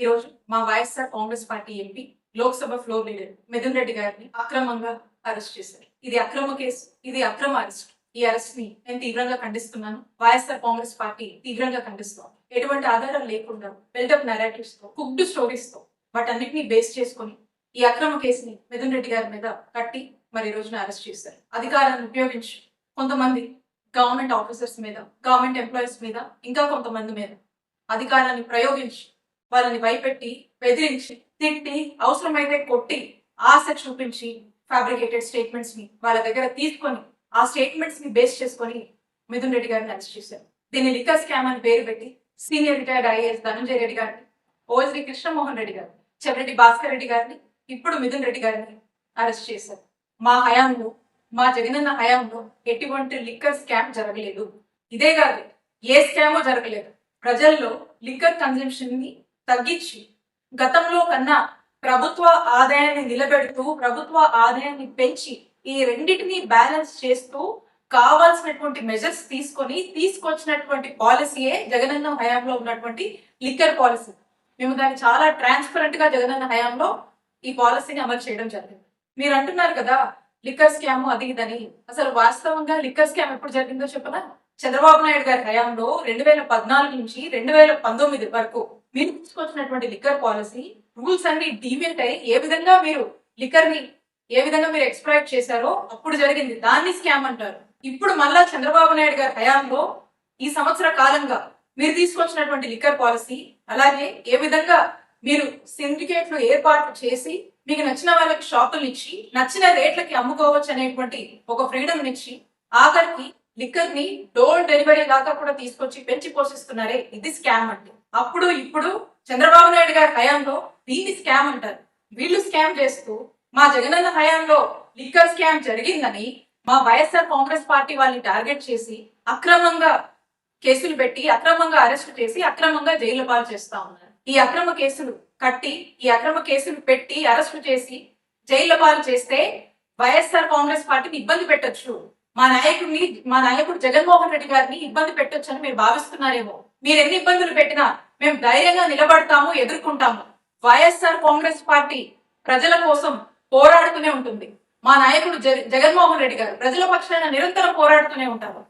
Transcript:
ఈరోజు మా YSR Congress party MP Lok Sabha floor leader Mithun Reddy గారిని అక్రమంగా అరెస్ట్ చేశారు. ఇది అక్రమ కేసు ఇది అక్రమ అరెస్ట్. ఈ అరెస్ట్ని నేను తీవ్రంగా ఖండిస్తున్నాను. వైఎస్ఆర్ కాంగ్రెస్ పార్టీ తీవ్రంగా ఖండిస్తాం ఎటువంటి ఆధారాలు లేకుండా బిల్డప్ నెరేటివ్స్తో కుక్డ్ స్టోరీస్తో వాటన్నిటిని బేస్ చేసుకొని ఈ అక్రమ కేసుని మిథున్ రెడ్డి గారి మీద కట్టి మరి ఈ రోజున అరెస్ట్ చేశారు. అధికారాన్ని ఉపయోగించి కొంతమంది గవర్నమెంట్ ఆఫీసర్స్ మీద గవర్నమెంట్ ఎంప్లాయీస్ మీద ఇంకా కొంతమంది మీద అధికారాన్ని ప్రయోగించి వాళ్ళని భయపెట్టి బెదిరించి తిట్టి అవసరమైతే కొట్టి ఆశ చూపించి ఫ్యాబ్రికేటెడ్ స్టేట్మెంట్స్ని వాళ్ళ దగ్గర తీసుకొని ఆ స్టేట్మెంట్స్ని బేస్ చేసుకొని మిథున్ రెడ్డి గారిని అరెస్ట్ చేశారు. దీన్ని లిక్కర్ స్కామ్ అని పేరు పెట్టి senior retired IAS Dhananjaya Reddy గారిని ఓఎస్డి కృష్ణమోహన్ రెడ్డి గారు చెర్రెడ్డి భాస్కర్ రెడ్డి గారిని ఇప్పుడు మిథున్ రెడ్డి గారిని అరెస్ట్ చేశారు. మా హయాంలో మా జగనన్న హయాంలో ఎటువంటి లిక్కర్ స్కామ్ జరగలేదు. ఇదే కాదు ఏ స్కామో జరగలేదు. ప్రజల్లో లిక్కర్ కన్జంప్షన్ని తగ్గించి గతంలో కన్నా ప్రభుత్వ ఆదాయాన్ని నిలబెడుతూ ప్రభుత్వ ఆదాయాన్ని పెంచి ఈ రెండింటిని బ్యాలెన్స్ చేస్తూ కావాల్సినటువంటి మెజర్స్ తీసుకొని తీసుకొచ్చినటువంటి పాలసీయే జగనన్న హయాంలో ఉన్నటువంటి లిక్కర్ పాలసీ మేము దాన్ని చాలా ట్రాన్స్పరెంట్గా జగనన్న హయాంలో ఈ పాలసీని అమలు చేయడం జరిగింది. మీరు అంటున్నారు కదా లిక్కర్ స్కామ్ అది ఇదని. అసలు వాస్తవంగా లిక్కర్ స్కామ్ ఎప్పుడు జరిగిందో చెప్పనా? చంద్రబాబు నాయుడు గారి హయాంలో రెండు వేల పద్నాలుగు నుంచి రెండు వేల పంతొమ్మిది వరకు మీరు తీసుకొచ్చినటువంటి లిక్కర్ పాలసీ రూల్స్ అన్ని డీవెంట్ అయ్యి ఏ విధంగా మీరు లిక్కర్ని ఏ విధంగా మీరు ఎక్స్ప్లైట్ చేశారో అప్పుడు జరిగింది. దాన్ని స్కామ్ అంటారు. ఇప్పుడు మళ్ళా చంద్రబాబు నాయుడు గారి హయాంలో ఈ సంవత్సర కాలంగా మీరు తీసుకొచ్చినటువంటి లిక్కర్ పాలసీ అలాగే ఏ విధంగా మీరు సిండికేట్లు ఏర్పాటు చేసి మీకు నచ్చిన వాళ్ళకి షాపులు ఇచ్చి నచ్చిన రేట్లకి అమ్ముకోవచ్చు అనేటువంటి ఒక ఫ్రీడమ్ ఇచ్చి ఆఖరికి లిక్కర్ని డోర్ డెలివరీ దాకా కూడా తీసుకొచ్చి పెంచి పోషిస్తున్నారే. ఇది స్కామ్ అంటే అప్పుడు ఇప్పుడు చంద్రబాబు నాయుడు గారి హయాంలో దీన్ని స్కామ్ అంటారు. వీళ్ళు స్కామ్ చేస్తూ మా జగనన్న హయాంలో లిక్కర్ స్కామ్ జరిగిందని మా వైఎస్ఆర్ కాంగ్రెస్ పార్టీ వాళ్ళని టార్గెట్ చేసి అక్రమంగా కేసులు పెట్టి అక్రమంగా అరెస్ట్ చేసి అక్రమంగా జైలు పాలు చేస్తా ఉన్నారు. ఈ అక్రమ కేసులు కట్టి ఈ అక్రమ కేసులు పెట్టి అరెస్ట్ చేసి జైలు పాలు చేస్తే వైఎస్ఆర్ కాంగ్రెస్ పార్టీని ఇబ్బంది పెట్టొచ్చు. మా నాయకుడిని మా నాయకుడు జగన్మోహన్ రెడ్డి గారిని ఇబ్బంది పెట్టొచ్చని మీరు భావిస్తున్నారేమో. మీరు ఎన్ని ఇబ్బందులు పెట్టినా మేము ధైర్యంగా నిలబడతాము ఎదుర్కొంటాము. Y S R Congress party ప్రజల కోసం పోరాడుతూనే ఉంటుంది. మా నాయకుడు జగన్మోహన్ రెడ్డి గారు ప్రజల పక్షాన నిరంతరం పోరాడుతూనే ఉంటారు.